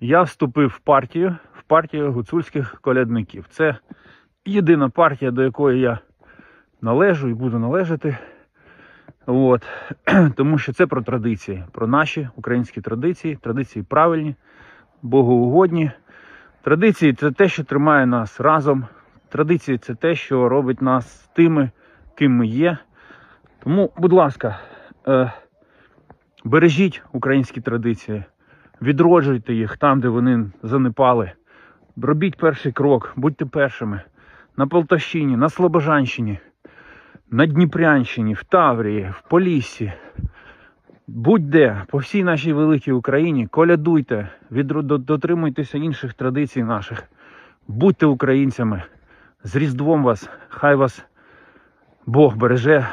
Я вступив в партію, в партію гуцульських колядників. Це єдина партія, до якої я належу і буду належати. От. Тому що це про традиції, про наші українські традиції, традиції правильні, богоугодні. Традиції це те, що тримає нас разом. Традиції це те, що робить нас тими, ким ми є. Тому, будь ласка, е, бережіть українські традиції, відроджуйте їх там, де вони занепали. Робіть перший крок, будьте першими на Полтавщині, на Слобожанщині, на Дніпрянщині, в Таврії, в Поліссі. Будь-де, по всій нашій великій Україні, колядуйте, дотримуйтеся інших традицій наших. Будьте українцями. З Різдвом вас, хай вас Бог береже,